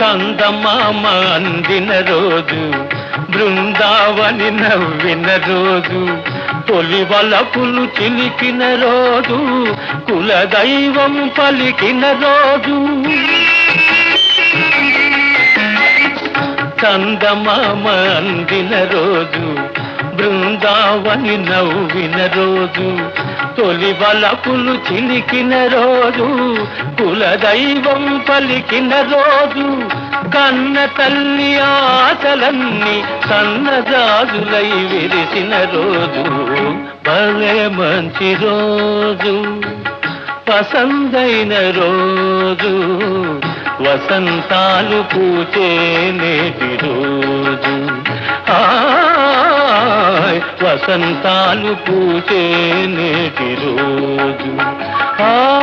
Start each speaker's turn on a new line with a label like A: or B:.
A: కందమామ అందిన రోజు బృందావని నవ్విన రోజు తొలి వలపులు చిలికిన రోజు కులదైవం పలికిన రోజు. కందమామ అందిన రోజు బృందావని నవ్విన రోజు తొలి వలపులు చిలికిన రోజు కులదైవం పలికిన రోజు. కన్న తల్లి ఆశలన్నీ సన్నజాజులై విరిసిన రోజు. భలే మంచి రోజు పసందైన రోజు. వసంతాలు పూచే నేటి రోజు. ఆయ్ వసంతాలు పూచే నేటి రోజు. ఆ